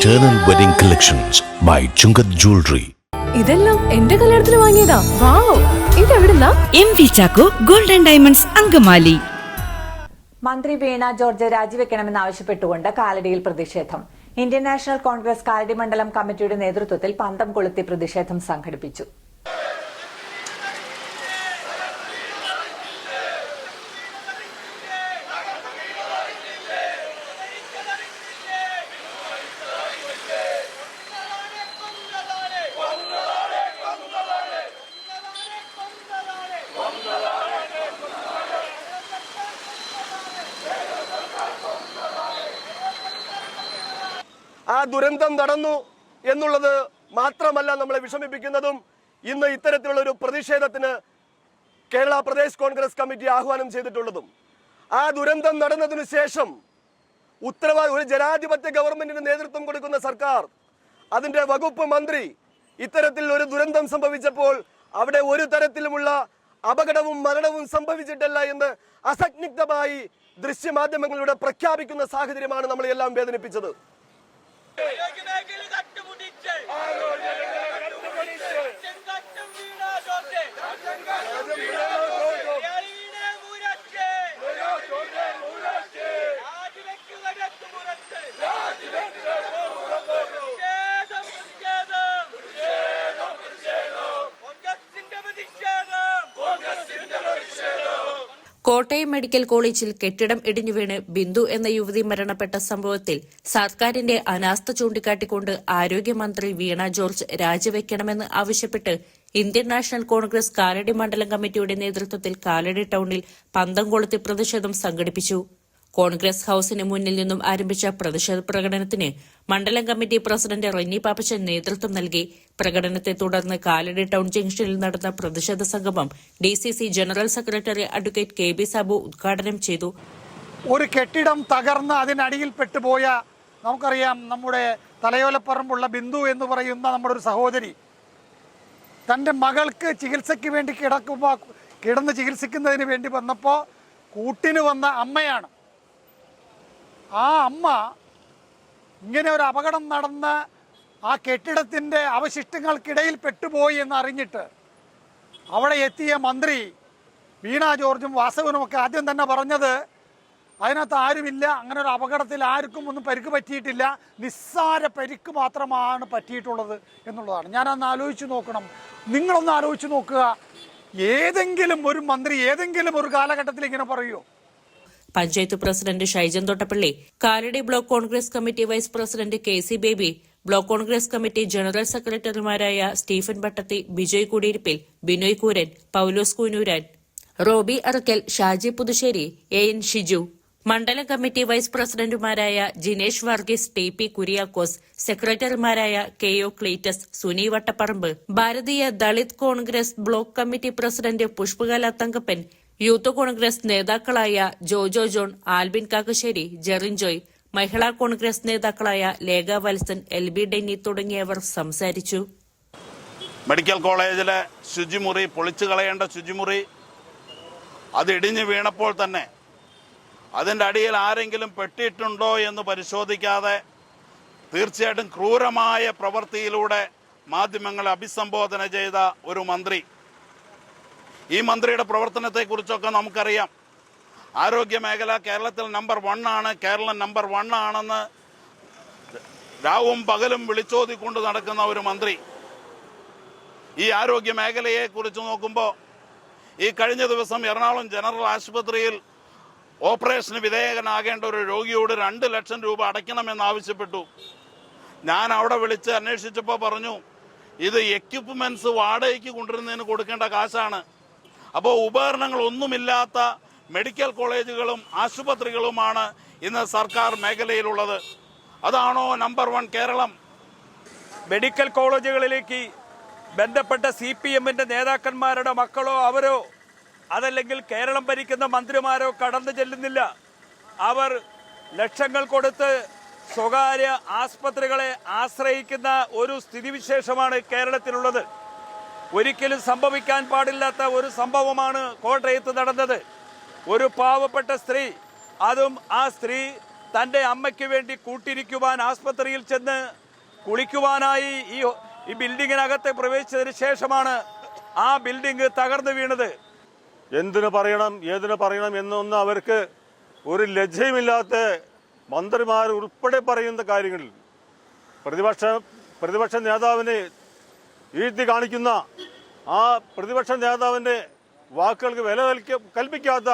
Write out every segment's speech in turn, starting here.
Eternal Wedding Collections by Chungath Jewelry. ഇതെല്ലാം എന്റെ കല്യാണത്തിന് വാങ്ങിയതാ. Wow ഇതെവിടുന്നാ M V Chacko golden diamonds Angamaly. മന്ത്രി വീണ ജോർജ് രാജിവെക്കണമെന്നാവശ്യപ്പെട്ടുകൊണ്ട് കാലടിയിൽ പ്രതിഷേധം. ഇന്ത്യൻ നാഷണൽ കോൺഗ്രസ് കാലടി മണ്ഡലം കമ്മിറ്റിയുടെ നേതൃത്വത്തിൽ പന്തം കൊളുത്തി പ്രതിഷേധം സംഘടിപ്പിച്ചു. ആ ദുരന്തം നടന്നു എന്നുള്ളത് മാത്രമല്ല നമ്മളെ വിഷമിപ്പിക്കുന്നതും ഇന്ന് ഇത്തരത്തിലുള്ള ഒരു പ്രതിഷേധത്തിന് കേരള പ്രദേശ് കോൺഗ്രസ് കമ്മിറ്റി ആഹ്വാനം ചെയ്തിട്ടുള്ളതും. ആ ദുരന്തം നടന്നതിനു ശേഷം ഉത്തരവാദി ഒരു ജനാധിപത്യ ഗവൺമെന്റിന് നേതൃത്വം കൊടുക്കുന്ന സർക്കാർ അതിന്റെ വകുപ്പ് മന്ത്രി ഇത്തരത്തിൽ ഒരു ദുരന്തം സംഭവിച്ചപ്പോൾ അവിടെ ഒരു തരത്തിലുമുള്ള അപകടവും മരണവും സംഭവിച്ചിട്ടില്ല എന്ന് അസഗ്നിഗ്ധമായി ദൃശ്യമാധ്യമങ്ങളിലൂടെ പ്രഖ്യാപിക്കുന്ന സാഹചര്യമാണ് നമ്മളെല്ലാം വേദനിപ്പിച്ചത്. ನಾಯಕಿ കോട്ടയം മെഡിക്കൽ കോളേജിൽ കെട്ടിടം ഇടിഞ്ഞുവീണ് ബിന്ദു എന്ന യുവതി മരണപ്പെട്ട സംഭവത്തിൽ സർക്കാരിന്റെ അനാസ്ഥ ചൂണ്ടിക്കാട്ടിക്കൊണ്ട് ആരോഗ്യമന്ത്രി വീണ ജോർജ് രാജിവെക്കണമെന്ന് ആവശ്യപ്പെട്ട് ഇന്ത്യൻ നാഷണൽ കോൺഗ്രസ് കാലടി മണ്ഡലം കമ്മിറ്റിയുടെ നേതൃത്വത്തിൽ കാലടി ടൌണിൽ പന്തം കൊളുത്തി പ്രതിഷേധം സംഘടിപ്പിച്ചു. കോൺഗ്രസ് ഹൌസിന് മുന്നിൽ നിന്നും ആരംഭിച്ച പ്രതിഷേധ പ്രകടനത്തിന് മണ്ഡലം കമ്മിറ്റി പ്രസിഡന്റ് റെന്നി പാപ്പച്ചൻ നേതൃത്വം നൽകി. പ്രകടനത്തെ തുടർന്ന് കാലടി ടൌൺ ജംഗ്ഷനിൽ നടന്ന പ്രതിഷേധ സംഗമം DCC general secretary advocate K B Sabu ഉദ്ഘാടനം ചെയ്തു. ഒരു കെട്ടിടം തകർന്ന് അതിനടിയിൽ പെട്ടുപോയ നമുക്കറിയാം നമ്മുടെ തലയോലപ്പറമ്പുള്ള ബിന്ദു എന്ന് പറയുന്ന നമ്മുടെ ഒരു സഹോദരി. തന്റെ മകൾക്ക് ചികിത്സയ്ക്ക് വേണ്ടി കിടക്കുമ്പോൾ കിടന്ന് ചികിത്സിക്കുന്നതിന് വേണ്ടി വന്നപ്പോൾ കൂട്ടിന് വന്ന അമ്മയാണ്. ആ അമ്മ ഇങ്ങനെ ഒരു അപകടം നടന്ന് ആ കെട്ടിടത്തിന്റെ അവശിഷ്ടങ്ങൾക്കിടയിൽ പെട്ടുപോയി എന്നറിഞ്ഞിട്ട് അവിടെ എത്തിയ മന്ത്രി വീണ ജോർജും വാസവനും ഒക്കെ ആദ്യം തന്നെ പറഞ്ഞത് അതിനകത്ത് ആരുമില്ല അങ്ങനെ ഒരു അപകടത്തിൽ ആർക്കും ഒന്നും പരിക്ക് പറ്റിയിട്ടില്ല നിസ്സാര പരിക്ക് മാത്രമാണ് പറ്റിയിട്ടുള്ളത് എന്നുള്ളതാണ്. ഞാനന്ന് ആലോചിച്ച് നോക്കണം. നിങ്ങളൊന്ന് ആലോചിച്ച് നോക്കുക. ഏതെങ്കിലും ഒരു മന്ത്രി ഏതെങ്കിലും ഒരു കാലഘട്ടത്തിൽ ഇങ്ങനെ പറയുമോ panchayat president Shaijan Thottappally Kalady block Congress committee vice president K C Baby block Congress committee general സെക്രട്ടറിമാരായ സ്റ്റീഫൻ ഭട്ടത്തി ബിജോയ് കുടിയിരിപ്പിൽ ബിനോയ് കൂരൻ പൌലോസ് കൂനൂരാൻ റോബി അറക്കൽ ഷാജി പുതുശ്ശേരി എ എൻ ഷിജു. മണ്ഡലം കമ്മിറ്റി വൈസ് പ്രസിഡന്റുമാരായ ജിനേഷ് വർഗീസ് ടി പി കുര്യാക്കോസ് സെക്രട്ടറിമാരായ K O Cletus Suni Vattaparambu Bharatiya Dalit Congress block committee president Pushpakala Thankappan youth Congress നേതാക്കളായ ജോജോ ജോൺ ആൽബിൻ കാക്കശ്ശേരി ജെറിൻ ജോയ് മഹിളാ കോൺഗ്രസ് നേതാക്കളായ Lekha Valsan L B Denny തുടങ്ങിയവർ സംസാരിച്ചു. Medical കോളേജിലെ ശുചിമുറി പൊളിച്ചു കളയേണ്ട ശുചിമുറി അത് ഇടിഞ്ഞു വീണപ്പോൾ തന്നെ അതിന്റെ അടിയിൽ ആരെങ്കിലും പെട്ടിട്ടുണ്ടോ എന്ന് പരിശോധിക്കാതെ തീർച്ചയായിട്ടും ക്രൂരമായ പ്രവൃത്തിയിലൂടെ മാധ്യമങ്ങളെ അഭിസംബോധന ചെയ്ത ഒരു മന്ത്രി ഈ മന്ത്രിയുടെ പ്രവർത്തനത്തെക്കുറിച്ചൊക്കെ നമുക്കറിയാം. ആരോഗ്യ മേഖല കേരളത്തിൽ നമ്പർ വൺ ആണ്. കേരളം നമ്പർ വൺ ആണെന്ന് രാവും പകലും വിളിച്ചോതിക്കൊണ്ട് നടക്കുന്ന ഒരു മന്ത്രി. ഈ ആരോഗ്യ മേഖലയെ കുറിച്ച് നോക്കുമ്പോൾ ഈ കഴിഞ്ഞ ദിവസം എറണാകുളം ജനറൽ ആശുപത്രിയിൽ ഓപ്പറേഷന് വിധേയകനാകേണ്ട ഒരു രോഗിയോട് രണ്ട് ലക്ഷം രൂപ അടയ്ക്കണമെന്ന് ആവശ്യപ്പെട്ടു. ഞാൻ അവിടെ വിളിച്ച് അന്വേഷിച്ചപ്പോൾ പറഞ്ഞു ഇത് എക്യുപ്മെൻസ് വാടകയ്ക്ക് കൊണ്ടുവരുന്നതിന് കൊടുക്കേണ്ട കാശാണ്. അപ്പോൾ ഉപകരണങ്ങളൊന്നുമില്ലാത്ത മെഡിക്കൽ കോളേജുകളും ആശുപത്രികളുമാണ് ഇന്ന് സർക്കാർ മേഖലയിലുള്ളത്. അതാണോ നമ്പർ വൺ കേരളം? മെഡിക്കൽ കോളേജുകളിലേക്ക് ബന്ധപ്പെട്ട സി പി എമ്മിന്റെ നേതാക്കന്മാരുടെ മക്കളോ അവരോ അതല്ലെങ്കിൽ കേരളം ഭരിക്കുന്ന മന്ത്രിമാരോ കടന്നു ചെല്ലുന്നില്ല. അവർ ലക്ഷങ്ങൾ കൊടുത്ത് സ്വകാര്യ ആസ്പത്രികളെ ആശ്രയിക്കുന്ന ഒരു സ്ഥിതിവിശേഷമാണ് കേരളത്തിലുള്ളത്. ഒരിക്കലും സംഭവിക്കാൻ പാടില്ലാത്ത ഒരു സംഭവമാണ് കോട്ടയത്ത് നടന്നത്. ഒരു പാവപ്പെട്ട സ്ത്രീ അതും ആ സ്ത്രീ തന്റെ അമ്മയ്ക്ക് വേണ്ടി കൂട്ടിരിക്കുവാൻ ആസ്പത്രിയിൽ ചെന്ന് കുളിക്കുവാനായി ഈ ഈ ബിൽഡിങ്ങിനകത്ത് പ്രവേശിച്ചതിന് ശേഷമാണ് ആ ബിൽഡിംഗ് തകർന്നു വീണത്. എന്തിനു പറയണം ഏതിനു പറയണം എന്നൊന്നും അവർക്ക് ഒരു ലജ്ജയുമില്ലാത്ത മന്ത്രിമാർ ഉൾപ്പെടെ പറയുന്ന കാര്യങ്ങളിൽ. പ്രതിപക്ഷ പ്രതിപക്ഷ നേതാവിനെ വീഴ്ത്തി കാണിക്കുന്ന ആ പ്രതിപക്ഷ നേതാവിന്റെ വാക്കുകൾക്ക് വില കൽപ്പിക്കാത്ത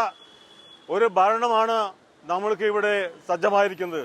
ഒരു ഭരണമാണ് നമ്മൾക്ക് ഇവിടെ സജ്ജമായിരിക്കുന്നത്.